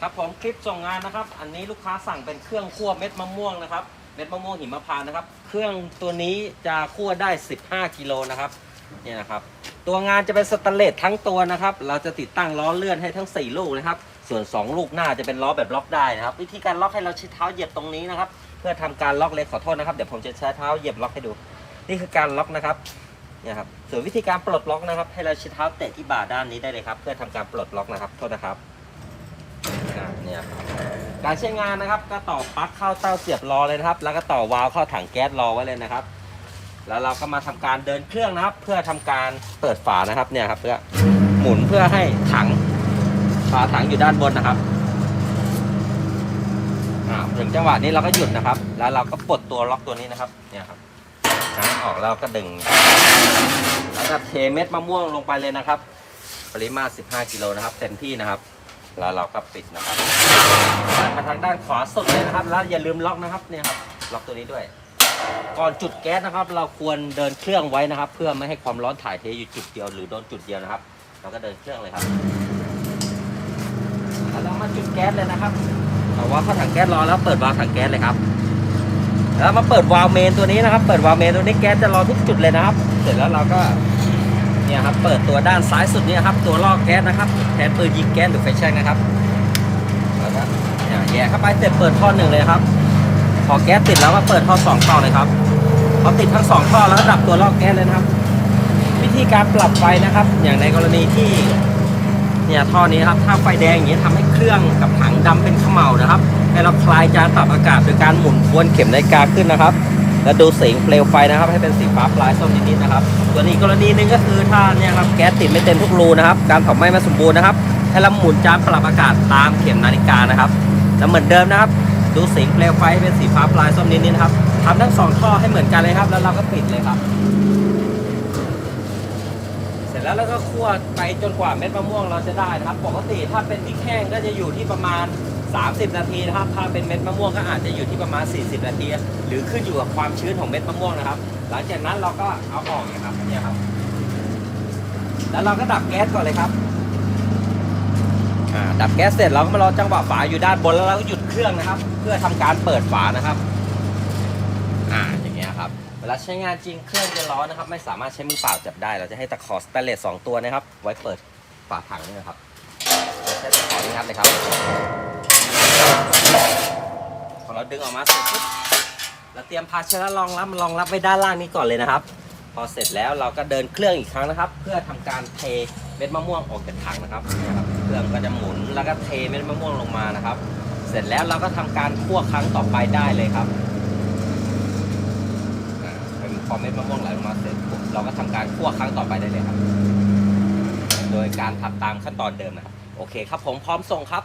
ครับผมคลิปส่งงานนะครับ อันนี้ลูกค้าสั่งเป็นเครื่องคั่วเม็ดมะม่วงนะครับ เม็ดมะม่วงหิมพานต์นะครับ เครื่องตัวนี้จะคั่วได้ 15กิโลนะครับเนี่ยนะครับตัวงานจะเป็นสแตนเลสทั้งตัวนะครับ เราจะติดตั้งล้อเลื่อนให้ทั้ง 4 ลูกนะครับ ส่วน 2 ลูกหน้าจะเป็นล้อแบบล็อกได้นะครับ วิธีการล็อกให้เราใช้เท้าเหยียบตรงนี้นะครับ เพื่อทำการล็อกเลยขอโทษนะครับ เดี๋ยวผมจะใช้เท้าเหยียบล็อกให้ดู นี่คือการล็อกนะครับเนี่ยครับ ส่วนวิธีการปลดล็อกนะครับ ให้เราใช้เท้าเตะที่บ่าด้านนี้ได้เลยครับ เพื่อทำการปลดล็อกนะครับ โทษนะครับ เนี่ยการใช้งานนะครับก็ต่อปลั๊กเข้าเต้าเสียบรอเลยนะครับ แล้วก็ต่อวาล์วเข้าถังแก๊สรอไว้เลยนะครับ แล้วเราก็มาทำการเดินเครื่องนะครับ เพื่อทำการเปิดฝานะครับเนี่ยครับเพื่อหมุนเพื่อให้ถังฝาถังอยู่ด้านบนนะครับถึงจังหวะนี้เราก็หยุดนะครับ แล้วเราก็ปลดตัวล็อกตัวนี้นะครับ เนี่ยครับน้ำออกแล้วก็ดึง แล้วก็เทเม็ดมะม่วงลงไปเลยนะครับ ปริมาตร 15 กิโลนะครับ เต็มที่นะครับ แล้วเราก็ปิดนะครับมาทางด้านขวาสุดเลยนะครับ แล้วอย่าลืมล็อกนะครับเนี่ยครับล็อกตัวนี้ด้วย ก่อนจุดแก๊สนะครับ เราควรเดินเครื่องไว้นะครับ เพื่อไม่ให้ความร้อนถ่ายเทอยู่จุดเดียวหรือโดนจุดเดียวนะครับ เราก็เดินเครื่องเลยครับแล้วเรามาจุดแก๊สเลยนะครับเอาว่าเข้าถังแก๊สรอแล้วเปิดวาล์วถังแก๊สเลยครับแล้วมาเปิดวาล์วเมนตัวนี้นะครับ เปิดวาล์วเมนตัวนี้แก๊สจะรอทุกจุดเลยนะครับ เสร็จแล้วเราก็ เนี่ยครับเปิดตัวด้านซ้ายสุดนี้ครับตัวลอกแก๊สนะครับแทนปืนยิงแก๊สหรือไฟแช็กนะครับแล้วก็เนี่ยแย่เข้าไปเสร็จเปิดท่อหนึ่งเลยครับพอแก๊สติดแล้วก็เปิดท่อสองท่อเลยครับพอติดทั้งสองท่อแล้วก็ดับตัวลอกแก๊สเลยนะครับ วิธีการปรับไฟนะครับ อย่างในกรณีที่เนี่ยท่อนี้ครับถ้าไฟแดงอย่างนี้ยทำให้เครื่องกับถังดำเป็นเขม่านะครับ ให้เราคลายจานปรับอากาศโดยการหมุนทวนเข็มนาฬิกาขึ้นนะครับ แล้วดูสีเปลวไฟนะครับ ให้เป็นสีฟ้าปลายส้มนิดๆนะครับ ส่วนอีกกรณีหนึ่งก็คือถ้าเนี่ยครับแก๊สติดไม่เต็มทุกรูนะครับ การเผาไหม้ไม่สมบูรณ์นะครับให้เราหมุนจานปรับอากาศตามเข็มนาฬิกานะครับแล้วเหมือนเดิมนะครับ ดูสีเปลวไฟให้เป็นสีฟ้าปลายส้มนิดๆนะครับทำทั้งสองท่อให้เหมือนกันเลยครับ แล้วเราก็ปิดเลยครับ เสร็จแล้วเราก็คั่วไปจนกว่าเม็ดมะม่วงเราจะได้นะครับ ปกติถ้าเป็นพริกแห้งก็จะอยู่ที่ประมาณ 30 นาทีนะครับ ถ้าเป็นเม็ดมะม่วงก็อาจจะอยู่ที่ประมาณ 40 นาที หรือขึ้นอยู่กับความชื้นของเม็ดมะม่วงนะครับ หลังจากนั้นเราก็เอาออกเนี่ยครับเนี่ยครับ แล้วเราก็ดับแก๊สก่อนเลยครับอ่าดับแก๊สเสร็จเราก็มารอจังหวะฝาอยู่ด้านบนแล้วเราก็หยุดเครื่องนะครับ เพื่อทำการเปิดฝานะครับ อ่าอย่างเงี้ยครับ เวลาใช้งานจริงเครื่องจะร้อนนะครับ ไม่สามารถใช้มือเปล่าจับได้ เราจะให้ตะขอสแตนเลสสองตัวนะครับ ไว้เปิดฝาถังนี่นะครับใช้ตะขอนี้ครับเลยครับพอเราดึงออกมาเสร็จปุ๊บเราเตรียมภาชนะรองรับรองรับไว้ด้านล่างนี้ก่อนเลยนะครับ พอเสร็จแล้วเราก็เดินเครื่องอีกครั้งนะครับ เพื่อทำการเทเม็ดมะม่วงออกจากถังนะครับ เครื่องก็จะหมุนแล้วก็เทเม็ดมะม่วงลงมานะครับ เสร็จแล้วเราก็ทำการคั่วครั้งต่อไปได้เลยครับ พอเม็ดมะม่วงไหลลงมาเสร็จปุ๊บเราก็ทำการคั่วครั้งต่อไปได้เลยครับ โดยการทำตามขั้นตอนเดิมนะครับโอเคครับผมพร้อมส่งครับ